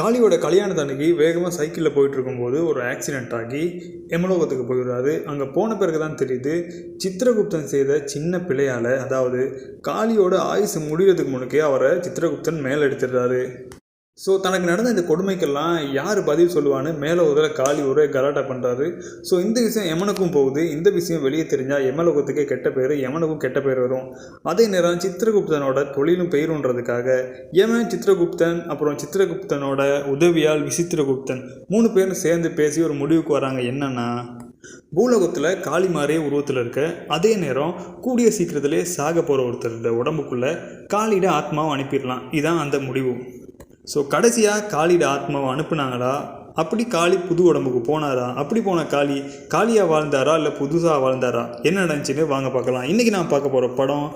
காளியோட கல்யாணத்தன்னைக்கு வேகமாக சைக்கிளில் போயிட்டு இருக்கும்போது ஒரு ஆக்சிடென்ட் ஆகி எமலோகத்துக்கு போயிடுறாரு. அங்கே போன பிறகு தான் தெரியுது சித்திரகுப்தன் செய்த சின்ன பிழையால் அதாவது காளியோட ஆயுசு முடிகிறதுக்கு முன்னக்கே அவரை சித்திரகுப்தன் மேலே எடுத்துடுறாரு. ஸோ தனக்கு நடந்த இந்த கொடுமைக்கெல்லாம் யார் பதில் சொல்லுவான்னு மேலே ஒரு காளி ஒரே கலாட்டா பண்ணுறாரு ஸோ இந்த விஷயம் எமனுக்கும் போகுது. இந்த விஷயம் வெளியே தெரிஞ்சால் எமலோகத்துக்கே கெட்ட பேர் எமனுக்கும் கெட்ட பேர் வரும். அதே நேரம் சித்திரகுப்தனோட தொழிலும் பெயருன்றதுக்காக எமன் சித்திரகுப்தன் அப்புறம் சித்திரகுப்தனோட உதவியால் விசித்திரகுப்தன் மூணு பேரும் சேர்ந்து பேசி ஒரு முடிவுக்கு வராங்க. என்னன்னா பூலோகத்தில் காளி மாதிரியே உருவத்தில் இருக்க அதே நேரம் கூடிய சீக்கிரத்திலே சாக போகிற ஒருத்தரோட உடம்புக்குள்ளே காளியிட ஆத்மாவை அனுப்பிடலாம். இதுதான் அந்த முடிவு. ஸோ கடைசியாக காளியோட ஆத்மாவை அனுப்புனாங்களா? அப்படி காளி புது உடம்புக்கு போனாரா? அப்படி போன காளி காளியாக வாழ்ந்தாரா? இல்லை புதுசாக வாழ்ந்தாரா? என்ன நடந்துச்சுன்னு வாங்க பார்க்கலாம். இன்றைக்கி நான் பார்க்க போகிற படம்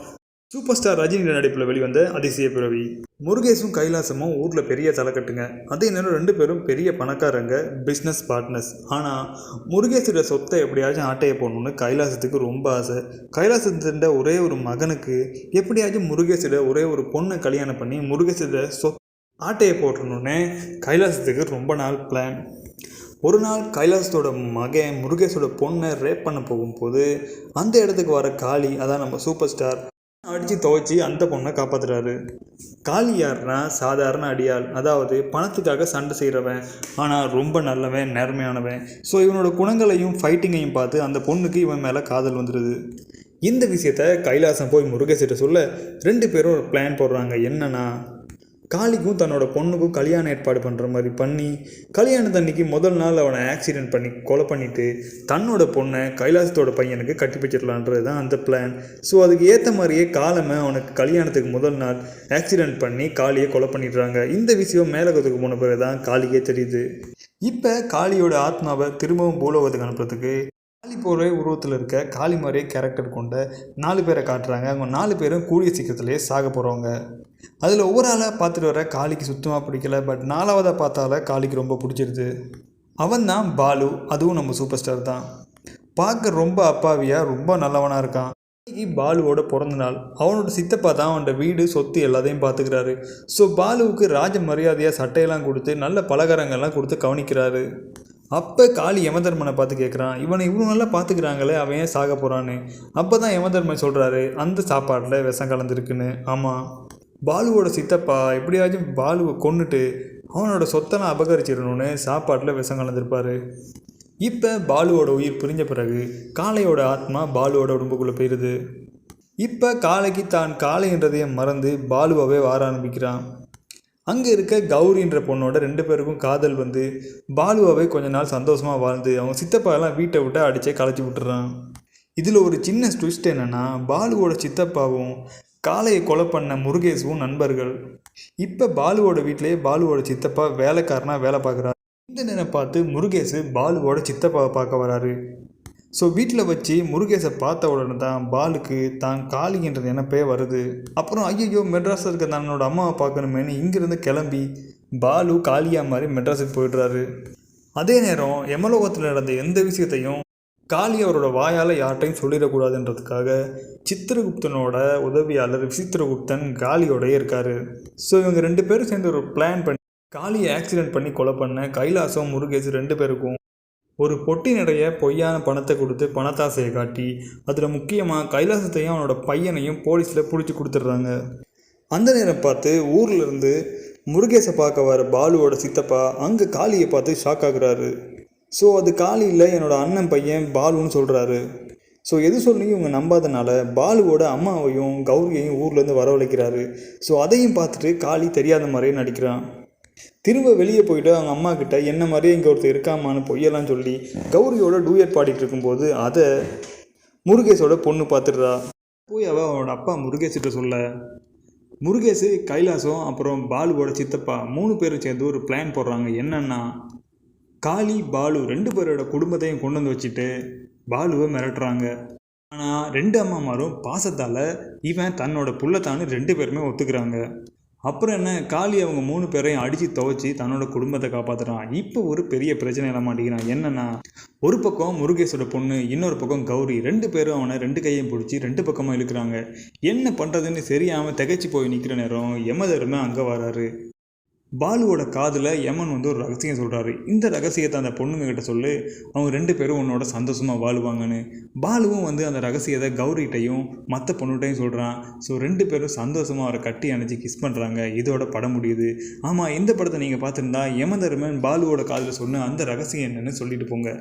சூப்பர் ஸ்டார் ரஜினி நடிப்பில் வெளிவந்த அதிசய பிறவி. முருகேஷும் கைலாசமும் ஊரில் பெரிய தலைக்கட்டுங்க. அதே நேரம் ரெண்டு பேரும் பெரிய பணக்காரங்க பிஸ்னஸ் பார்ட்னர்ஸ் ஆனால் முருகேஷோட சொத்தை எப்படியாச்சும் ஆட்டையை போடணும்னு கைலாசத்துக்கு ரொம்ப ஆசை. கைலாசத்தின் ஒரே ஒரு மகனுக்கு எப்படியாச்சும் முருகேஷோட ஒரே ஒரு பொண்ணை கல்யாணம் பண்ணி முருகேஷோட சொத் ஆட்டையை போட்டணுன்னே கைலாசத்துக்கு ரொம்ப நாள் பிளான் ஒரு நாள் கைலாசத்தோட மகன் முருகேஷோட பொண்ணை ரேப் பண்ண போகும்போது அந்த இடத்துக்கு வர காளி அதான் நம்ம சூப்பர் ஸ்டார் அடித்து துவைச்சி அந்த பொண்ணை காப்பாத்துறாரு. காளி யாருன்னா சாதாரண அடியாள். அதாவது பணத்துக்காக சண்டை செய்கிறவன் ஆனால் ரொம்ப நல்லவன் நேர்மையானவன். ஸோ இவனோட குணங்களையும் ஃபைட்டிங்கையும் பார்த்து அந்த பொண்ணுக்கு இவன் மேலே காதல் வந்துடுது இந்த விஷயத்த கைலாசம் போய் முருகேசிட்ட சொல்ல ரெண்டு பேரும் ஒரு பிளான் போடுறாங்க. என்னன்னா காளிக்கும் தன்னோட பொண்ணுக்கும் கல்யாணம் ஏற்பாடு பண்ணுற மாதிரி பண்ணி கல்யாணத்தன்னைக்கு முதல் நாள் அவனை ஆக்சிடென்ட் பண்ணி கொலை பண்ணிவிட்டு தன்னோட பொண்ணை கைலாசத்தோட பையனுக்கு கட்டி வச்சிடலான்றது தான் அந்த பிளான் ஸோ அதுக்கு ஏற்ற மாதிரியே காலமை அவனுக்கு கல்யாணத்துக்கு முதல் நாள் ஆக்சிடென்ட் பண்ணி காளியை கொலை பண்ணிடுறாங்க. இந்த விஷயம் மேலகத்துக்கு போன பிறகு தான் காளிக்கே தெரியுது. இப்போ காளியோட ஆத்மாவை திரும்பவும் பூலோகத்துக்கு அனுப்புறதுக்கு காளி போரே உருவத்தில் இருக்க காளி மாதிரியே கேரக்டர் கொண்ட நாலு பேரை காட்டுறாங்க. அவங்க நாலு பேரும் கூடிய சீக்கிரத்துலேயே சாக போகிறவங்க அதில் ஒவ்வொரு ஆளாக பார்த்துட்டு வர காளிக்கு சுத்தமாக பிடிக்கல. பட் நாலாவதாக பார்த்தால காளிக்கு ரொம்ப பிடிச்சிருது. அவன் தான் பாலு. அதுவும் நம்ம சூப்பர் ஸ்டார் தான். பார்க்க ரொம்ப அப்பாவியாக ரொம்ப நல்லவனாக இருக்கான். இன்னைக்கு பாலுவோட பிறந்த நாள். அவனோட சித்தப்பா தான் அவனோட வீடு சொத்து எல்லாத்தையும் பார்த்துக்கிறாரு. ஸோ பாலுவுக்கு ராஜ மரியாதையாக சட்டையெல்லாம் கொடுத்து நல்ல பலகாரங்கள்லாம் கொடுத்து கவனிக்கிறாரு. அப்போ காளி யமதர்மனை பார்த்து கேட்குறான் இவனை இவ்வளோ நல்லா பார்த்துக்கிறாங்களே அவன் ஏன் சாக போகிறான்னு அப்போ தான் யமதர்மன் சொல்கிறாரு அந்த சாப்பாட்டில் விஷம் கலந்துருக்குன்னு. ஆமாம் பாலுவோட சித்தப்பா எப்படியாச்சும் பாலுவை கொன்னுட்டு அவனோட சொத்தெல்லாம் அபகரிச்சிடணும்னு சாப்பாட்டில் விஷம் கலந்துருப்பாரு. இப்போ பாலுவோட உயிர் பிரிஞ்ச பிறகு காளையோட ஆத்மா பாலுவோட உடம்புக்குள்ளே போயிடுது இப்போ காளைக்கு தான் காளைன்றதையும் மறந்து பாலுவாவே வார ஆரம்பிக்கிறான். அங்கே இருக்க கௌரின்ற பொண்ணோட ரெண்டு பேருக்கும் காதல் வந்து பாலுவாவே கொஞ்ச நாள் சந்தோஷமாக வாழ்ந்து அவங்க சித்தப்பா எல்லாம் வீட்டை விட்டு அடித்தே களைச்சி விட்டுறான். இதில் ஒரு சின்ன ட்விஸ்ட் என்னென்னா பாலுவோட சித்தப்பாவும் காளையை கொலை பண்ண முருகேசுவும் நண்பர்கள். இப்போ பாலுவோட வீட்டிலேயே பாலுவோட சித்தப்பா வேலைக்காரனாக வேலை பார்க்குறாரு. இந்த நேரம் பார்த்து முருகேசு பாலுவோட சித்தப்பாவை பார்க்க வராரு. ஸோ வீட்டில் வச்சு முருகேசை பார்த்த உடனே தான் பாலுக்கு தான் காளிங்கிற நினைப்பே வருது. அப்புறம் ஐயோ மெட்ராஸில் இருக்க தன்னோட அம்மாவை பார்க்கணுமேனு இங்கேருந்து கிளம்பி பாலு காளியா மாதிரி மெட்ராஸுக்கு போயிடுறாரு. அதே நேரம் எமலோகத்தில் நடந்த எந்த விஷயத்தையும் காளி அவரோட வாயால் யார்கிட்டையும் சொல்லிடக்கூடாதுன்றதுக்காக சித்திரகுப்தனோட உதவியாளர் விசித்திரகுப்தன் காளியோடய இருக்காரு. ஸோ இவங்க ரெண்டு பேரும் சேர்ந்து ஒரு பிளான் பண்ணி காளியை ஆக்சிடென்ட் பண்ணி கொலை பண்ண கைலாசம் முருகேசு ரெண்டு பேருக்கும் ஒரு பொட்டி நிறைய பொய்யான பணத்தை கொடுத்து பணத்தாசையை காட்டி அதில் முக்கியமாக கைலாசத்தையும் அவனோட பையனையும் போலீஸில் பிடிச்சி கொடுத்துட்றாங்க. அந்த நேரம் பார்த்து ஊர்லேருந்து முருகேசை பார்க்க வர பாலுவோட சித்தப்பா அங்கே காளியை பார்த்து ஷாக் ஆகுறாரு. ஸோ அது காளியில் என்னோடய என்னோட அண்ணன் பையன் பாலுன்னு சொல்கிறாரு ஸோ எது சொல்லியும் இவங்க நம்பாதனால பாலுவோட அம்மாவையும் கௌரியையும் ஊர்லேருந்து வரவழைக்கிறாரு. ஸோ அதையும் பார்த்துட்டு காளி தெரியாத மாதிரியே நடிக்கிறான். திரும்ப வெளியே போயிட்டு அவங்க அம்மா கிட்ட என்ன மாதிரியே இங்கே ஒருத்தர் இருக்காமான்னு பொய்யெல்லாம் சொல்லி கௌரியோட டூயட் பாடிட்டு இருக்கும்போது அதை முருகேஷோட பொண்ணு பார்த்துடுறா போய் அவள் அவனோட அப்பா முருகேஷ்கிட்ட சொல்ல. முருகேஷ் கைலாசம் அப்புறம் பாலுவோட சித்தப்பா மூணு பேரும் சேர்ந்து ஒரு பிளான் போடுறாங்க. என்னன்னா காளி பாலு ரெண்டு பேரோட குடும்பத்தையும் கொண்டு வந்து வச்சுட்டு பாலுவை மிரட்டுறாங்க. ஆனால் ரெண்டு அம்மாமாரும் பாசத்தால் இவன் தன்னோட புள்ளத்தான்னு ரெண்டு பேருமே ஒத்துக்கிறாங்க. அப்புறம் என்ன காளி அவங்க மூணு பேரையும் அடித்து துவைச்சி தன்னோட குடும்பத்தை காப்பாற்றுறான் இப்போ ஒரு பெரிய பிரச்சனையில மாட்டேங்கிறான். என்னன்னா ஒரு பக்கம் முருகேஷோட பொண்ணு இன்னொரு பக்கம் கௌரி. ரெண்டு பேரும் அவனை ரெண்டு கையையும் பிடிச்சி ரெண்டு பக்கமாக இழுக்கிறாங்க. என்ன பண்ணுறதுன்னு சரியாமல் திகைச்சு போய் நிற்கிற நேரம் யமதர்மே அங்கே வராரு. பாலுவோட காதில் யமன் வந்து ஒரு ரகசியம் சொல்கிறாரு இந்த ரகசியத்தை அந்த பொண்ணுங்ககிட்ட சொல்லு அவங்க ரெண்டு பேரும் உன்னோட சந்தோஷமாக வாழுவாங்கன்னு. பாலுவும் வந்து அந்த ரகசியத்தை கௌரிகிட்டையும் மற்ற பொண்ணுகிட்டையும் சொல்கிறான் ஸோ ரெண்டு பேரும் சந்தோஷமாக அவரை கட்டி அணைச்சி கிஸ் பண்ணுறாங்க இதோட படம் முடியுது. ஆமாம் இந்த படத்தை நீங்கள் பார்த்துருந்தா யமதர்மன் பாலுவோட காதில் சொன்ன அந்த ரகசியம் என்னென்னு சொல்லிட்டு போங்க.